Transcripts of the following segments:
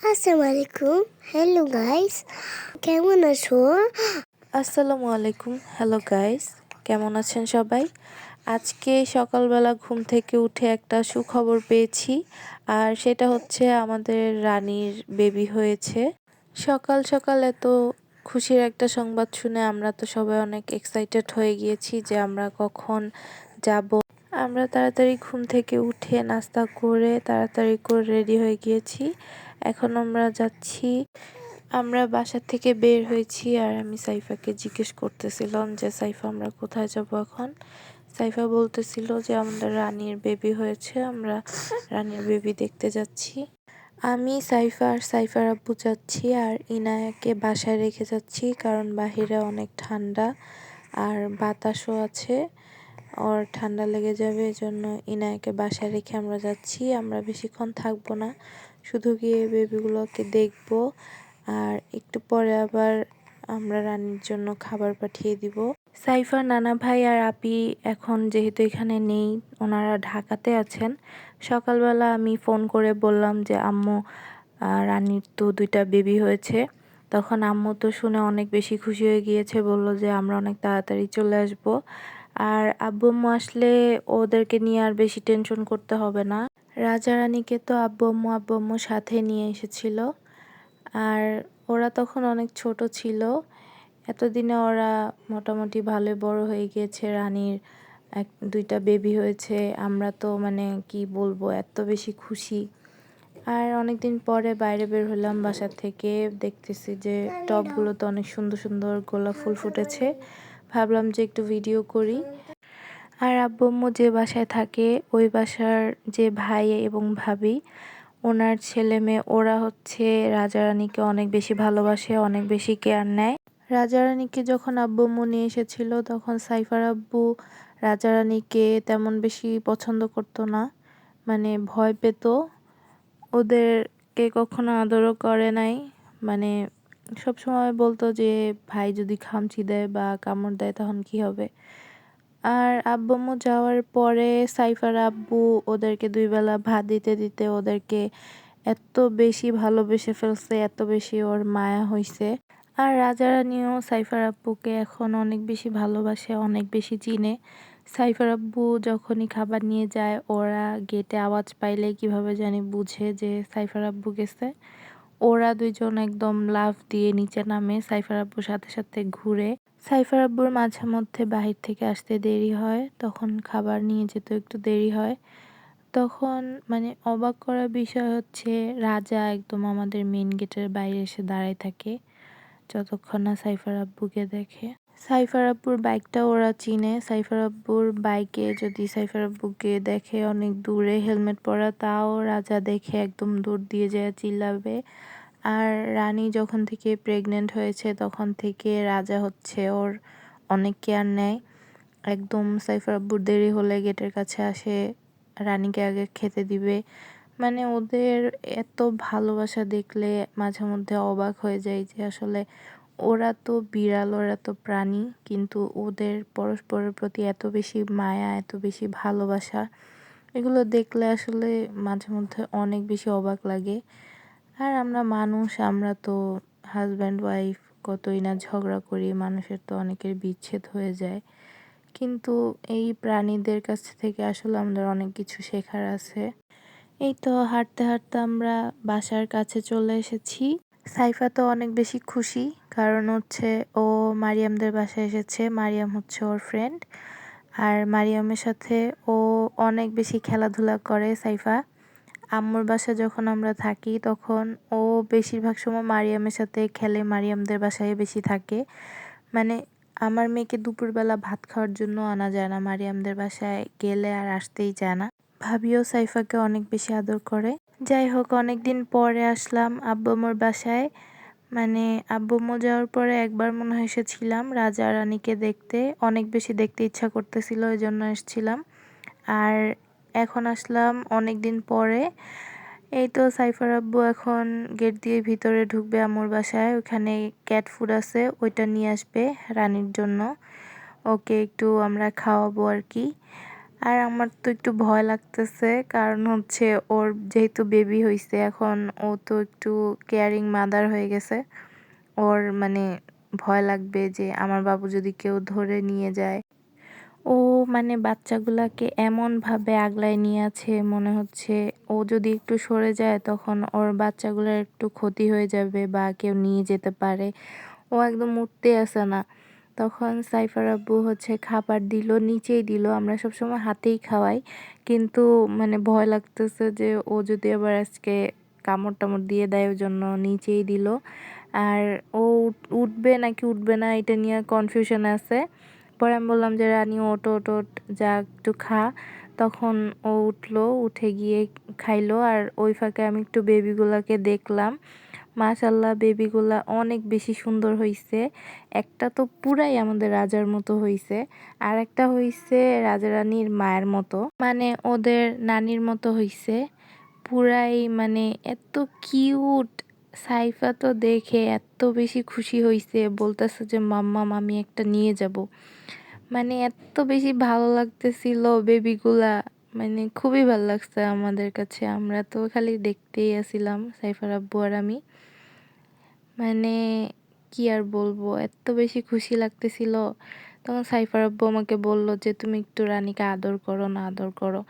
আসসালামু hello guys কেমন আছো আসসালামু আলাইকুম হ্যালো গাইস কেমন আছেন সবাই আজকে সকালবেলা ঘুম থেকে উঠে একটা সুখবর পেয়েছি আর সেটা হচ্ছে আমাদের রানীর বেবি হয়েছে সকাল সকাল এত খুশির একটা সংবাদ শুনে আমরা তো সবাই অনেক এক্সাইটেড হয়ে গিয়েছি যে আমরা কখন যাব আমরা তাড়াতাড়ি ঘুম থেকে উঠে নাস্তা করে তাড়াতাড়ি করে রেডি হয়ে গিয়েছি। এখন আমরা যাচ্ছি। আমরা বাসা থেকে বের হয়েছি আর আমি সাইফাকে জিজ্ঞেস করতেছিলাম যে, সাইফা, আমরা কোথায় যাব এখন? সাইফা বলতেছিল যে, আমাদের রানীর বেবি হয়েছে, আমরা রানীর বেবি দেখতে যাচ্ছি। আমি, সাইফা আর সাইফার আব্বু যাচ্ছি আর ইনায়াকে বাসায় রেখে যাচ্ছি কারণ বাহিরে অনেক ঠান্ডা আর বাতাসও আছে। ওর ঠান্ডা লেগে যাবে, এজন্য ইনায়াকে বাসায় রেখে আমরা যাচ্ছি। আমরা বেশিক্ষণ থাকব না, শুধু গিয়ে বেবিগুলোকে দেখব। আর একটু পরে আবার আমরা রানীর জন্য খাবার পাঠিয়ে দিব। সাইফার নানা ভাই আর আপি এখন যেহেতু এখানে নেই, ওনারা ঢাকাতে আছেন। সকালবেলা আমি ফোন করে বললাম যে, আম্মু রানীর তো দুইটা বেবি হয়েছে। তখন আম্মু তো শুনে অনেক বেশি খুশি হয়ে গিয়েছে, বলল যে, আমরা অনেক তাড়াতাড়ি চলে আসব। আর আব্বু আম্মু আসলে ওদেরকে নিয়ে আর বেশি টেনশন করতে হবে না। রাজা রানীকে তো আব্বু আম্মু আব্বু আম্মু সাথে নিয়ে এসেছিল। আর ওরা তখন অনেক ছোট ছিল। এতদিনে ওরা মোটামুটি ভালো বড় হয়ে গিয়েছে। রানীর এক, দুইটা বেবি হয়েছে। আমরা তো মানে কি বলব, এত বেশি খুশি। আর অনেক দিন পরে বাইরে বের হলাম বাসা থেকে। দেখতেছি যে টবগুলোতে অনেক সুন্দর সুন্দর গোলাপ ফুল ফুটেছে। ভাবলাম যে একটু ভিডিও করি। আর আব্বু যে বাসায় থাকে, ওই বাসার যে ভাই এবং ভাবি, ওনার ছেলে মেয়ে, ওরা হচ্ছে রাজারানীকে অনেক বেশি ভালোবাসে, অনেক বেশি কেয়ার নেয়। রাজা রাজারানীকে যখন আব্বু নিয়ে এসেছিল, তখন সাইফার আব্বু রাজা রাজারানীকে তেমন বেশি পছন্দ করতো না। মানে ভয় পেত। ওদেরকে কখনো আদরও করে নাই। মানে সব সময় বলতো যে, ভাই যদি খামচি দেয় বা কামড় দেয় তখন কি হবে? আর আব্বু যাওয়ার পরে সাইফার আব্বু ওদেরকে দুই বেলা ভাত দিতে দিতে ওদেরকে এত বেশি ভালোবেসে ফেলছে, এত বেশি ওর মায়া হইছে। আর রাজা রানীও সাইফার আব্বুকে এখন অনেক বেশি ভালোবাসে, অনেক বেশি চিনে। সাইফার আব্বু যখনই খাবার নিয়ে যায়, ওরা গেটে আওয়াজ পাইলে কীভাবে জানি বুঝে যে সাইফার আব্বু গেছে। ওরা দুইজন একদম লাভ দিয়ে নিচে নামে সাইফার আব্বুর সাথে সাথে ঘুরে। সাইফার আব্বুর মাঝে মধ্যে বাহির থেকে আসতে দেরি হয়, তখন খাবার নিয়ে যেতে একটু দেরি হয়। তখন মানে অবাক করার বিষয় হচ্ছে, রাজা একদম আমাদের মেন গেটের বাইরে এসে দাঁড়ায় থাকে, যতক্ষণ না সাইফার আব্বুকে দেখে। সাইফার আব্বুর বাইকটা ওরা চিনে। সাইফার আব্বুর বাইকে যদি সাইফার আব্বুকে দেখে অনেক দূরে হেলমেট পরা, তাও রাজা দেখে একদম দূর দিয়ে যায়, চিল্লাবে। আর রানী যখন থেকে প্রেগনেন্ট হয়েছে, তখন থেকে রাজা হচ্ছে ওর অনেক কেয়ার নেয়। একদম সাইফার আব্বুর দেরি হলে গেটের কাছে আসে, রানীকে আগে খেতে দিবে। মানে ওদের এত ভালোবাসা দেখলে মাঝে মধ্যে অবাক হয়ে যায় যে আসলে ওরা তো বিড়াল, ওরা তো প্রাণী, কিন্তু ওদের পরস্পরের প্রতি এত বেশি মায়া, এত বেশি ভালোবাসা, এগুলো দেখলে আসলে মাঝে মধ্যে অনেক বেশি অবাক লাগে। আর আমরা মানুষ, আমরা তো হাজব্যান্ড ওয়াইফ কতই না ঝগড়া করি, মানুষের তো অনেকের বিচ্ছেদ হয়ে যায়। কিন্তু এই প্রাণীদের কাছ থেকে আসলে আমাদের অনেক কিছু শেখার আছে। এই তো হাঁটতে হাঁটতে আমরা বাসার কাছে চলে এসেছি। সাইফা তো অনেক বেশি খুশি, কারণ হচ্ছে ও মারিয়ামদের বাসায় এসেছে। মারিয়াম হচ্ছে ওর ফ্রেন্ড আর মারিয়ামের সাথে ও অনেক বেশি খেলাধুলা করে সাইফা। আম্মুর বাসায় যখন আমরা থাকি, তখন ও বেশিরভাগ সময় মারিয়ামের সাথে খেলে, মারিয়ামদের বাসায় বেশি থাকে। মানে আমার মেয়েকে দুপুরবেলা ভাত খাওয়ার জন্য আনা যায় না, মারিয়ামদের বাসায় গেলে আর আসতেই চায় না। ভাবিও সাইফাকে অনেক বেশি আদর করে। যাই হোক অনেক দিন পরে আসলাম আব্বুমোর বাসায়। মানে আব্বুম্মু যাওয়ার পরে একবার মনে হয় এসেছিলাম রাজা রানীকে দেখতে। অনেক বেশি দেখতে ইচ্ছা করতেছিল, ওই জন্য এসেছিলাম। আর এখন আসলাম অনেক দিন পরে। এই তো সাইফার আব্বু এখন গেট দিয়ে ভিতরে ঢুকবে আমার বাসায়। ওখানে ক্যাট ফুড আছে, ওইটা নিয়ে আসবে রানীর জন্য। ওকে একটু আমরা খাওয়াবো আর কি। আর আমার তো একটু ভয় লাগতেছে, কারণ হচ্ছে ওর যেহেতু বেবি হইছে, এখন ও তো একটু কেয়ারিং মাদার হয়ে গেছে। ওর মানে ভয় লাগবে যে আমার বাবু যদি কেউ ধরে নিয়ে যায়। ও মানে বাচ্চাগুলাকে এমনভাবে আগলায় নিয়ে আছে মনে হচ্ছে, ও যদি একটু সরে যায় তখন ওর বাচ্চাগুলোর একটু ক্ষতি হয়ে যাবে বা কেউ নিয়ে যেতে পারে। ও একদম উঠতে আসে না। তখন সাইফার আব্বু হচ্ছে খাবার দিল, নিচেই দিল। আমরা সবসময় হাতেই খাওয়াই, কিন্তু মানে ভয় লাগতেছে যে ও যদি আবার আজকে কামড় টামড় দিয়ে দেয় ওই জন্য নিচেই দিল। আর ও উঠ- উঠবে নাকি উঠবে না এটা নিয়ে কনফিউশন আছে। পরে আমি বললাম যে, রানী, ওটো ওটো যা একটু খা। তখন ও উঠল, উঠে গিয়ে খাইলো আর ওই ফাঁকে আমি একটু বেবিগুলাকে দেখলাম। মাশাল্লাহ বেবিগুলা অনেক বেশি সুন্দর হইছে। একটা তো পুরাই আমাদের রাজার মতো হইছে আর একটা হইছে রাজা রানীর মায়ের মতো। মানে ওদের নানির মতো হইছে। পুরাই মানে এত কিউট সাইফা তো দেখে এত বেশি খুশি হইছে, বলতেছে যে, মাম্মা, আমি একটা নিয়ে যাব। মানে এত বেশি ভালো লাগতেছিল বেবিগুলা মানে খুবই ভালো লাগছে আমাদের কাছে। আমরা তো খালি দেখতেই আসিলাম, সাইফার আব্বু আর আমি। মানে কি আর বলব, এত বেশি খুশি লাগতেছিল। তখন সাইফার আব্বু আমাকে বলল যে, তুমি একটু রানীকে আদর করো না, আদর করো।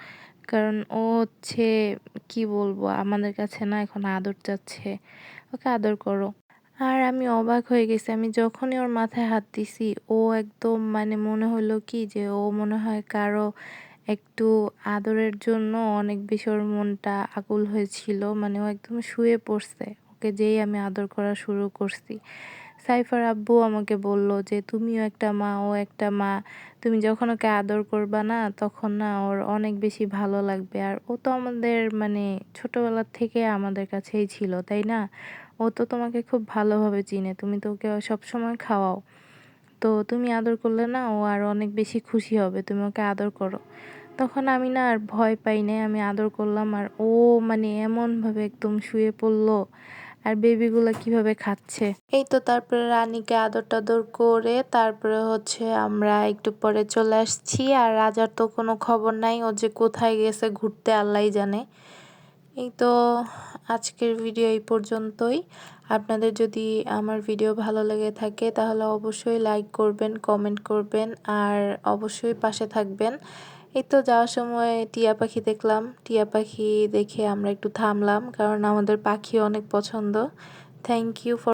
কারণ ও হচ্ছে, কি বলব, আমাদের কাছে না এখন আদর চাচ্ছে। ওকে আদর করো। আর আমি অবাক হয়ে গেছি, আমি যখনই ওর মাথায় হাত দিছি, ও একদম মানে মনে হলো কি যে ও মনে হয় কারও একটু আদরের জন্য অনেক বেশি ওর মনটা আকুল হয়েছিল। মানে ও একদম শুয়ে পড়ছে। ওকে যেই আমি আদর করা শুরু করছি। সাইফার আব্বু আমাকে বলল যে, তুমিও একটা মা, ও একটা মা। তুমি যখন ওকে আদর করবা না, তখন না ওর অনেক বেশি ভালো লাগবে। আর ও তো আমাদের মানে ছোটবেলার থেকে আমাদের কাছেই ছিল, তাই না? ও তো তোমাকে খুব ভালোভাবে চিনে। তুমি তো ওকে সবসময় খাওয়াও। তো তুমি আদর করলে না ও আর অনেক বেশি খুশি হবে, তুমি ওকে আদর করো। তখন আমি না আর ভয় পাই নাই, আমি আদর করলাম আর ও মানে এমনভাবে একদম শুয়ে পড়ল। আর বেবিগুলো কীভাবে খাচ্ছে? এই তো তারপরে রানীকে আদর টাদর করে তারপরে হচ্ছে আমরা একটু পরে চলে আসছি। আর রাজার তো কোনো খবর নাই, ও যে কোথায় গেছে ঘুরতে আল্লাহ জানে। এই তো আজকের ভিডিও এই পর্যন্তই। আপনাদের যদি আমার ভিডিও ভালো লেগে থাকে তাহলে অবশ্যই লাইক করবেন, কমেন্ট করবেন, আর অবশ্যই পাশে থাকবেন। এই তো যাওয়ার সময় টিয়া পাখি দেখলাম। টিয়া পাখি দেখে আমরা একটু থামলাম, কারণ আমাদের পাখি অনেক পছন্দ। Thank you for